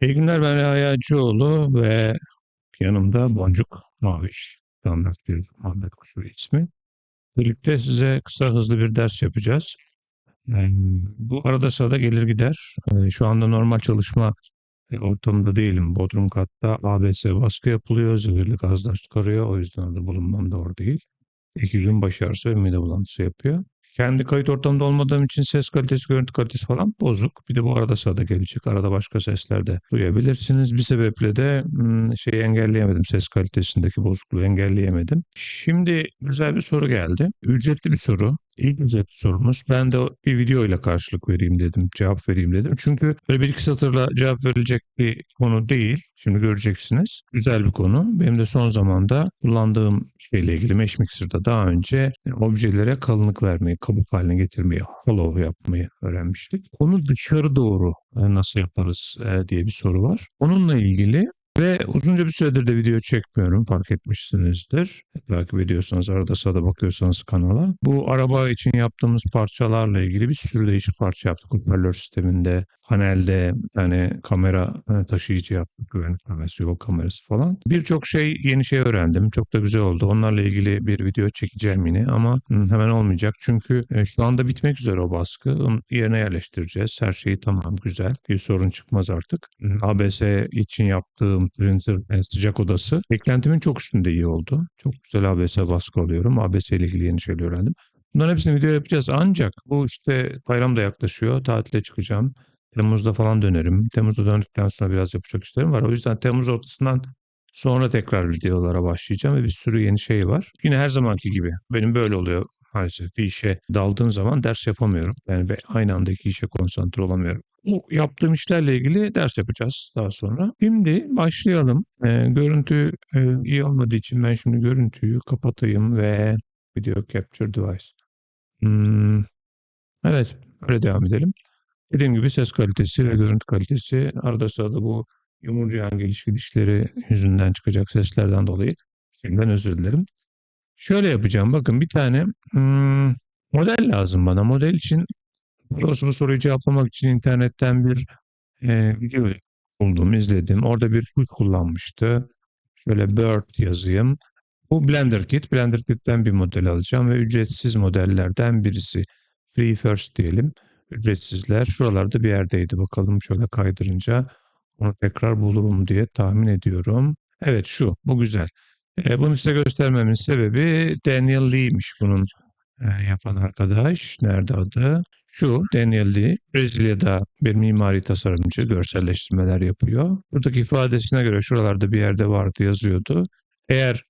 İyi günler ben Reha Yağcıoğlu ve yanımda Boncuk Maviş. Standart bir Muhammed Kuşu ismi. Birlikte size kısa hızlı bir ders yapacağız. Bu arada sırada gelir gider. Ee, Şu anda normal çalışma e, ortamında değilim. Bodrum katta ABS baskı yapılıyor. Zehirli gazlar çıkarıyor. O yüzden orada bulunmam doğru değil. İki gün baş ve mide bulantısı yapıyor. Kendi kayıt ortamında olmadığım için ses kalitesi, görüntü kalitesi falan bozuk. Bir de bu arada sırada gelecek. Arada başka sesler de duyabilirsiniz. Bir sebeple de şeyi engelleyemedim. Ses kalitesindeki bozukluğu engelleyemedim. Şimdi güzel bir soru geldi. Ücretli bir soru. İlk ücretli sorumuz. Ben de bir video ile karşılık vereyim dedim. Cevap vereyim dedim. Çünkü böyle bir iki satırla cevap verilecek bir konu değil. Şimdi göreceksiniz. Güzel bir konu. Benim de son zamanda kullandığım şeyle ilgili Mesh Mixer'da daha önce objelere kalınlık vermeyi, kabuk haline getirmeyi, hollow yapmayı öğrenmiştik. Onu dışarı doğru e, nasıl yaparız e, diye bir soru var. Onunla ilgili ve uzunca bir süredir de video çekmiyorum fark etmişsinizdir. Takip ediyorsanız arada sırada bakıyorsanız kanala. Bu araba için yaptığımız parçalarla ilgili bir sürü değişik parça yaptık. Hoparlör sisteminde, panelde tane kamera e, taşıyıcı yaptık. Güvenlik kamerası, yol kamerası falan. Birçok şey yeni şey öğrendim. Çok da güzel oldu. Onlarla ilgili bir video çekeceğim yine ama hemen olmayacak. Çünkü e, şu anda bitmek üzere o baskı. Yerine yerleştireceğiz. Her şey tamam güzel. Bir sorun çıkmaz artık. ABS için yaptığım printer e, sıcak odası beklentimin çok üstünde iyi oldu. Çok güzel ABS baskı alıyorum. ABS ile ilgili yeni şeyler öğrendim. Bunların hepsini video yapacağız. Ancak bu işte bayram da yaklaşıyor. Tatile çıkacağım. Temmuz'da falan dönerim. Temmuz'da döndükten sonra biraz yapacak işlerim var. O yüzden Temmuz ortasından sonra tekrar videolara başlayacağım ve bir sürü yeni şey var. Yine her zamanki gibi. Benim böyle oluyor maalesef. Bir işe daldığım zaman ders yapamıyorum. Yani ve aynı anda iki işe konsantre olamıyorum. Bu yaptığım işlerle ilgili ders yapacağız daha sonra. Şimdi başlayalım. Ee, görüntü e, iyi olmadığı için ben şimdi görüntüyü kapatayım ve video capture device. Hmm, evet, öyle devam edelim. Dediğim gibi ses kalitesi ve görüntü kalitesi arada sırada bu yumurcayan geliş gidişleri yüzünden çıkacak seslerden dolayı şimdiden özür dilerim. Şöyle yapacağım. Bakın bir tane hmm, model lazım bana. Model için doğrusu bu soruyu cevaplamak için internetten bir e, video buldum, izledim. Orada bir kuş kullanmıştı. Şöyle Bird yazayım. Bu Blender Kit. Blender Kit'ten bir model alacağım ve ücretsiz modellerden birisi. Free First diyelim. Ücretsizler. Şuralarda bir yerdeydi. Bakalım şöyle kaydırınca onu tekrar bulurum diye tahmin ediyorum. Evet şu. Bu güzel. E, bunu size göstermemin sebebi Daniel Lee'miş bunun e, yapan arkadaş. Nerede adı? Şu Daniel Lee. Brezilya'da bir mimari tasarımcı. Görselleştirmeler yapıyor. Buradaki ifadesine göre şuralarda bir yerde vardı yazıyordu. Eğer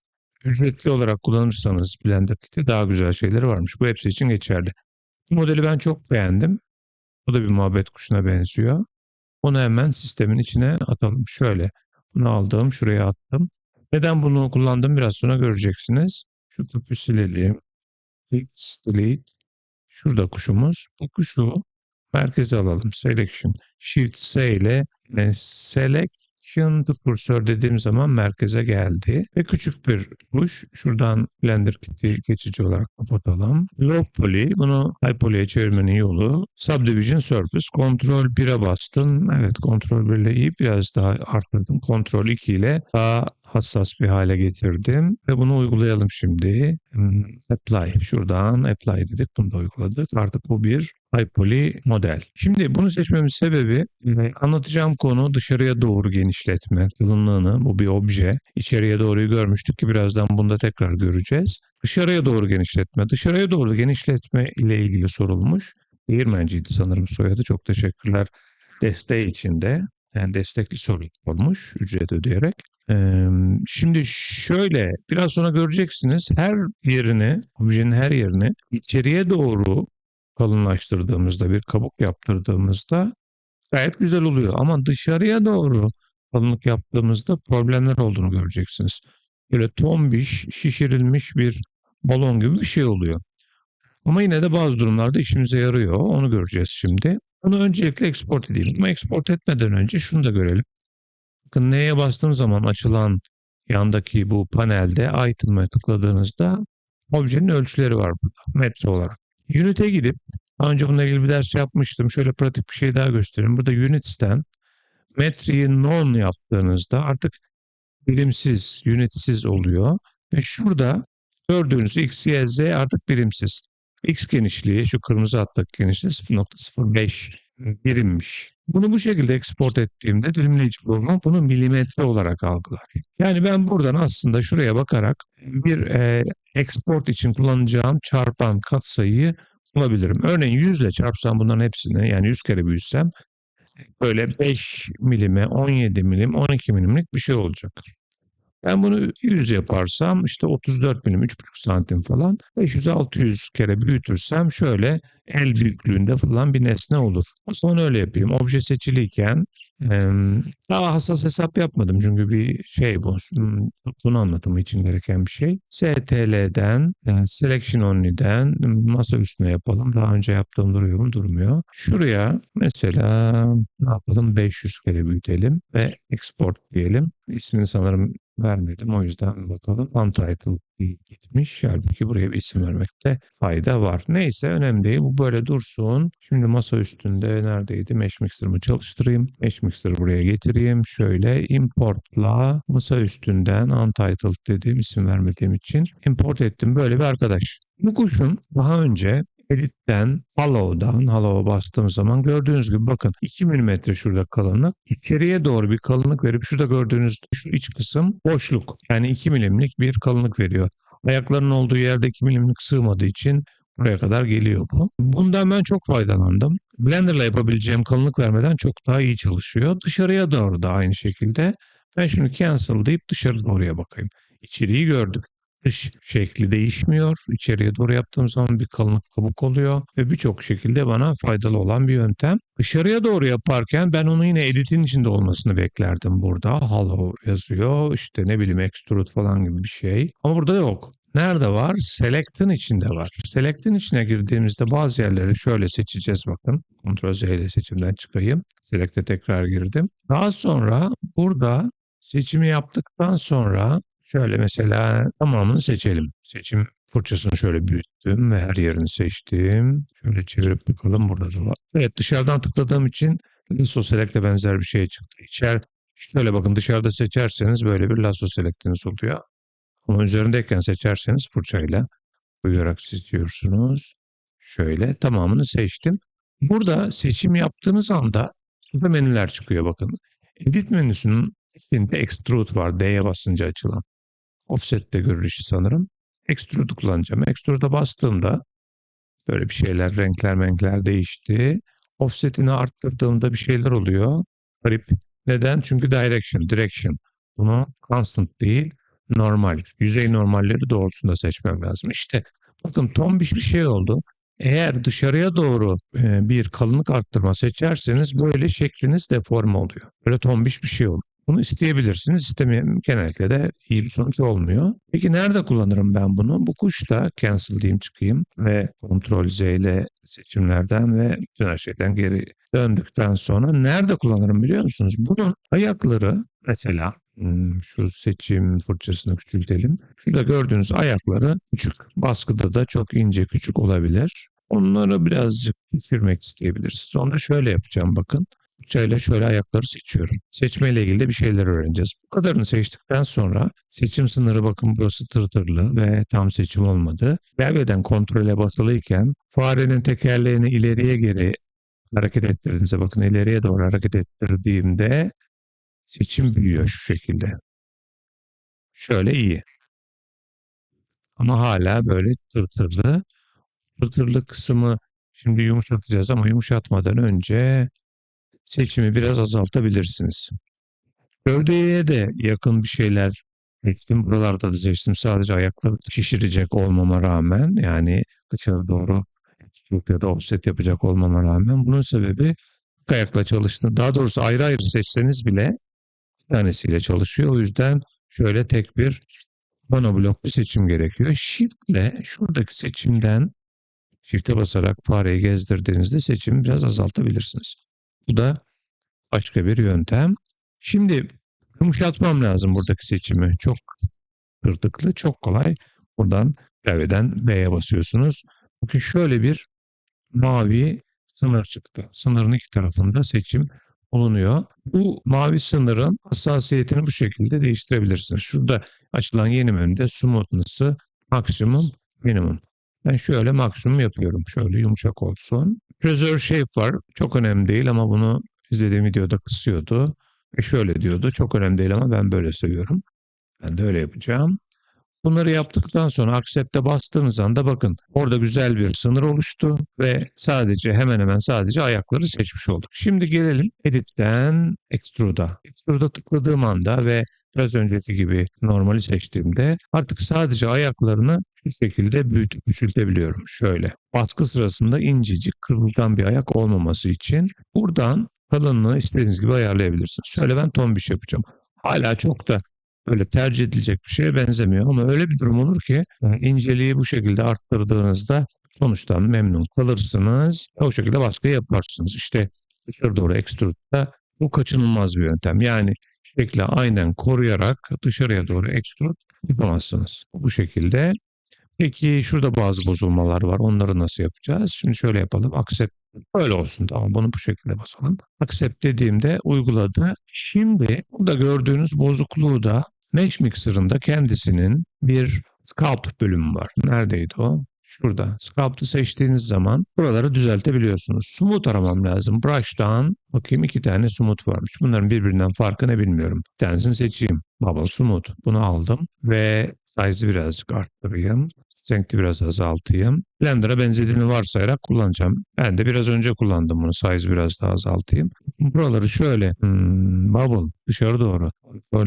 ücretli olarak kullanırsanız Blender Kit'i daha güzel şeyleri varmış. Bu hepsi için geçerli. Bu modeli ben çok beğendim. Bu da bir muhabbet kuşuna benziyor. Onu hemen sistemin içine atalım. Şöyle bunu aldım şuraya attım. Neden bunu kullandım biraz sonra göreceksiniz. Şu küpü silelim. Fix, delete. Şurada kuşumuz. Bu kuşu merkeze alalım. Selection. Shift S ile e, Selection to Cursor dediğim zaman merkeze geldi. Ve küçük bir kuş. Şuradan Blender Kit'i geçici olarak kapatalım. Low Poly. Bunu High Poly'e çevirmenin yolu. Subdivision Surface. Ctrl 1'e bastım. Evet Ctrl 1 ile iyi biraz daha arttırdım. Ctrl 2 ile daha hassas bir hale getirdim. Ve bunu uygulayalım şimdi. Hmm, Apply. Şuradan Apply dedik. Bunu da uyguladık. Artık bu bir High Poly model. Şimdi bunu seçmemin sebebi e, anlatacağım konu dışarıya doğru genişletme. Kalınlığını bu bir obje. İçeriye doğruyu görmüştük ki birazdan bunu da tekrar göreceğiz. Dışarıya doğru genişletme. Dışarıya doğru genişletme ile ilgili sorulmuş. Değirmenciydi sanırım soyadı. Çok teşekkürler desteği içinde. Yani destekli soru olmuş ücret ödeyerek. Şimdi şöyle biraz sonra göreceksiniz her yerini, objenin her yerini içeriye doğru kalınlaştırdığımızda, bir kabuk yaptırdığımızda gayet güzel oluyor. Ama dışarıya doğru kalınlık yaptığımızda problemler olduğunu göreceksiniz. Böyle tombiş, şişirilmiş bir balon gibi bir şey oluyor. Ama yine de bazı durumlarda işimize yarıyor. Onu göreceğiz şimdi. Bunu öncelikle export edelim. Ama export etmeden önce şunu da görelim. Bakın neye bastığım zaman açılan yandaki bu panelde item'a tıkladığınızda objenin ölçüleri var burada metre olarak. Unit'e gidip daha önce bununla ilgili bir ders yapmıştım. Şöyle pratik bir şey daha göstereyim. Burada Units'ten Metreyi non yaptığınızda artık birimsiz, unitsiz oluyor. Ve şurada gördüğünüz x, y, z artık birimsiz. X genişliği, şu kırmızı hattaki genişliği 0.05 birimmiş. Bunu bu şekilde export ettiğimde dilimleyici program bunu milimetre olarak algılar. Yani ben buradan aslında şuraya bakarak bir e, export için kullanacağım çarpan katsayıyı bulabilirim. Örneğin 100 ile çarpsam bunların hepsini yani 100 kere büyütsem böyle 5 milime, 17 milim, 12 milimlik bir şey olacak. Ben bunu 100 yaparsam işte 34 milim, 3,5 santim falan. 500-600 kere büyütürsem şöyle el büyüklüğünde falan bir nesne olur. O zaman öyle yapayım. Obje seçiliyken daha hassas hesap yapmadım çünkü bir şey bu. hmm, Bunu anlatımı için gereken bir şey. STL'den, yani Selection Only'den masa üstüne yapalım. Daha önce yaptığım duruyor mu? Durmuyor. Şuraya mesela ne yapalım? 500 kere büyütelim ve export diyelim. İsmini sanırım vermedim. O yüzden bakalım. Untitled diye gitmiş. Halbuki buraya bir isim vermekte fayda var. Neyse önemli değil. Bu böyle dursun. Şimdi masa üstünde neredeydi? Mesh Mixer'ımı çalıştırayım. Mesh Mixer'ı buraya getireyim. Şöyle importla masa üstünden Untitled dediğim isim vermediğim için import ettim. Böyle bir arkadaş. Bu kuşun daha önce Edit'ten, Hollow'dan, Hollow'a bastığım zaman gördüğünüz gibi bakın 2 mm şurada kalınlık. İçeriye doğru bir kalınlık verip şurada gördüğünüz şu iç kısım boşluk. Yani 2 milimlik bir kalınlık veriyor. Ayaklarının olduğu yerde 2 milimlik sığmadığı için buraya kadar geliyor bu. Bundan ben çok faydalandım. Blender'la yapabileceğim kalınlık vermeden çok daha iyi çalışıyor. Dışarıya doğru da aynı şekilde. Ben şimdi cancel deyip dışarı doğruya bakayım. İçeriği gördük dış şekli değişmiyor. İçeriye doğru yaptığım zaman bir kalınlık kabuk oluyor ve birçok şekilde bana faydalı olan bir yöntem. Dışarıya doğru yaparken ben onu yine editin içinde olmasını beklerdim burada. Hollow yazıyor işte ne bileyim extrude falan gibi bir şey. Ama burada yok. Nerede var? Select'in içinde var. Select'in içine girdiğimizde bazı yerleri şöyle seçeceğiz bakın. Ctrl Z ile seçimden çıkayım. Select'e tekrar girdim. Daha sonra burada seçimi yaptıktan sonra Şöyle mesela tamamını seçelim. Seçim fırçasını şöyle büyüttüm ve her yerini seçtim. Şöyle çevirip bakalım burada da var. Evet dışarıdan tıkladığım için Lasso Select'e benzer bir şey çıktı. İçer, şöyle bakın dışarıda seçerseniz böyle bir Lasso Select'iniz oluyor. Ama üzerindeyken seçerseniz fırçayla koyarak seçiyorsunuz. Şöyle tamamını seçtim. Burada seçim yaptığınız anda burada menüler çıkıyor bakın. Edit menüsünün içinde Extrude var. D'ye basınca açılan. Offset'te görülüşü sanırım. Extrude'u kullanacağım. Extrude'a bastığımda böyle bir şeyler, renkler, renkler değişti. Offset'ini arttırdığımda bir şeyler oluyor. Garip. Neden? Çünkü direction, direction. Bunu constant değil, normal. Yüzey normalleri doğrultusunda seçmem lazım. İşte bakın tombiş bir şey oldu. Eğer dışarıya doğru e, bir kalınlık arttırma seçerseniz böyle şekliniz deforme oluyor. Böyle tombiş bir şey olur. Bunu isteyebilirsiniz. İstemeyen genellikle de iyi bir sonuç olmuyor. Peki nerede kullanırım ben bunu? Bu kuşta cancel diyeyim çıkayım ve Ctrl Z ile seçimlerden ve bütün her şeyden geri döndükten sonra nerede kullanırım biliyor musunuz? Bunun ayakları mesela hmm, şu seçim fırçasını küçültelim. Şurada gördüğünüz ayakları küçük. Baskıda da çok ince küçük olabilir. Onları birazcık düşürmek isteyebilirsiniz. Onu da şöyle yapacağım bakın fırçayla şöyle ayakları seçiyorum. Seçmeyle ilgili de bir şeyler öğreneceğiz. Bu kadarını seçtikten sonra seçim sınırı bakın burası tırtırlı ve tam seçim olmadı. Klavyeden kontrole basılıyken farenin tekerleğini ileriye geri hareket ettirdiğinizde bakın ileriye doğru hareket ettirdiğimde seçim büyüyor şu şekilde. Şöyle iyi. Ama hala böyle tırtırlı. Tırtırlı kısmı şimdi yumuşatacağız ama yumuşatmadan önce seçimi biraz azaltabilirsiniz. Gövdeye de yakın bir şeyler seçtim. Buralarda da seçtim. Sadece ayakları şişirecek olmama rağmen yani dışarı doğru ya da offset yapacak olmama rağmen bunun sebebi tek ayakla çalıştığında daha doğrusu ayrı ayrı seçseniz bile bir tanesiyle çalışıyor. O yüzden şöyle tek bir monoblok bir seçim gerekiyor. Shift ile şuradaki seçimden Shift'e basarak fareyi gezdirdiğinizde seçimi biraz azaltabilirsiniz. Bu da başka bir yöntem. Şimdi yumuşatmam lazım buradaki seçimi. Çok tırtıklı, çok kolay. Buradan klavyeden B'ye basıyorsunuz. Bakın şöyle bir mavi sınır çıktı. Sınırın iki tarafında seçim bulunuyor. Bu mavi sınırın hassasiyetini bu şekilde değiştirebilirsiniz. Şurada açılan yeni menüde smoothness'ı maksimum minimum. Ben şöyle maksimum yapıyorum. Şöyle yumuşak olsun. Preserve shape var. Çok önemli değil ama bunu izlediğim videoda kısıyordu. Ve şöyle diyordu. Çok önemli değil ama ben böyle seviyorum. Ben de öyle yapacağım. Bunları yaptıktan sonra accept'e bastığınız anda bakın orada güzel bir sınır oluştu ve sadece hemen hemen sadece ayakları seçmiş olduk. Şimdi gelelim edit'ten extrude'a. Extrude'a tıkladığım anda ve biraz önceki gibi normali seçtiğimde artık sadece ayaklarını şu şekilde büyütüp küçültebiliyorum. Şöyle baskı sırasında incecik kırılgan bir ayak olmaması için buradan kalınlığı istediğiniz gibi ayarlayabilirsiniz. Şöyle ben tombiş yapacağım. Hala çok da böyle tercih edilecek bir şeye benzemiyor ama öyle bir durum olur ki yani inceliği bu şekilde arttırdığınızda sonuçtan memnun kalırsınız. O şekilde baskı yaparsınız. İşte dışarı doğru extrude'da bu kaçınılmaz bir yöntem. Yani şekli aynen koruyarak dışarıya doğru extrude yapamazsınız. Bu şekilde. Peki şurada bazı bozulmalar var. Onları nasıl yapacağız? Şimdi şöyle yapalım. Accept Öyle olsun tamam bunu bu şekilde basalım. Accept dediğimde uyguladı. Şimdi burada gördüğünüz bozukluğu da Mesh Mixer'ın da kendisinin bir Sculpt bölümü var. Neredeydi o? Şurada. Sculpt'ı seçtiğiniz zaman buraları düzeltebiliyorsunuz. Smooth aramam lazım. Brush'tan bakayım iki tane smooth varmış. Bunların birbirinden farkı ne bilmiyorum. Bir tanesini seçeyim. Bubble Smooth. Bunu aldım ve size'ı birazcık arttırayım. Strength'i biraz azaltayım. Blender'a benzediğini varsayarak kullanacağım. Ben de biraz önce kullandım bunu. Size biraz daha azaltayım. Buraları şöyle hmm, bubble dışarı doğru.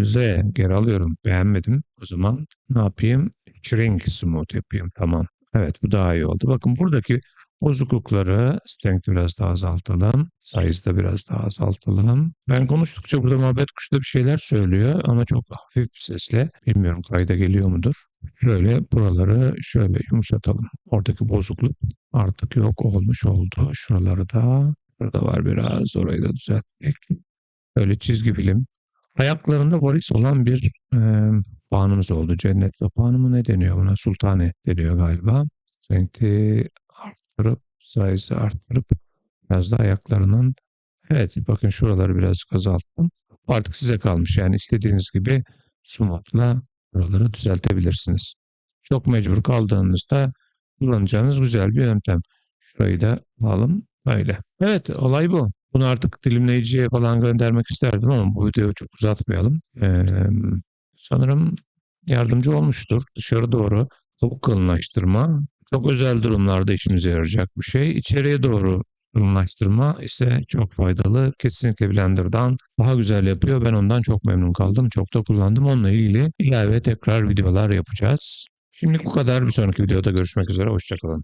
Z geri alıyorum. Beğenmedim. O zaman ne yapayım? Shrink smooth yapayım. Tamam. Evet bu daha iyi oldu. Bakın buradaki bozuklukları strength'i biraz daha azaltalım. Size'da biraz daha azaltalım. Ben konuştukça burada muhabbet kuşu da bir şeyler söylüyor ama çok hafif bir sesle. Bilmiyorum kayda geliyor mudur? Şöyle buraları şöyle yumuşatalım. Oradaki bozukluk artık yok olmuş oldu. Şuraları da burada var biraz orayı da düzelttik. Böyle çizgi film. Ayaklarında varis olan bir e, puanımız oldu. Cennet puanı mı ne deniyor buna? Sultane deniyor galiba. Renkli arttırıp size'ı arttırıp biraz da ayaklarının evet bakın şuraları birazcık azalttım. Artık size kalmış yani istediğiniz gibi smooth'la buraları düzeltebilirsiniz. Çok mecbur kaldığınızda kullanacağınız güzel bir yöntem. Şurayı da alalım böyle. Evet olay bu. Bunu artık dilimleyiciye falan göndermek isterdim ama bu videoyu çok uzatmayalım. Ee, sanırım yardımcı olmuştur. Dışarı doğru tavuk kalınlaştırma çok özel durumlarda işimize yarayacak bir şey. İçeriye doğru kalınlaştırma ise çok faydalı. Kesinlikle Blender'dan daha güzel yapıyor. Ben ondan çok memnun kaldım. Çok da kullandım. Onunla ilgili ilave tekrar videolar yapacağız. Şimdi bu kadar. Bir sonraki videoda görüşmek üzere. Hoşçakalın.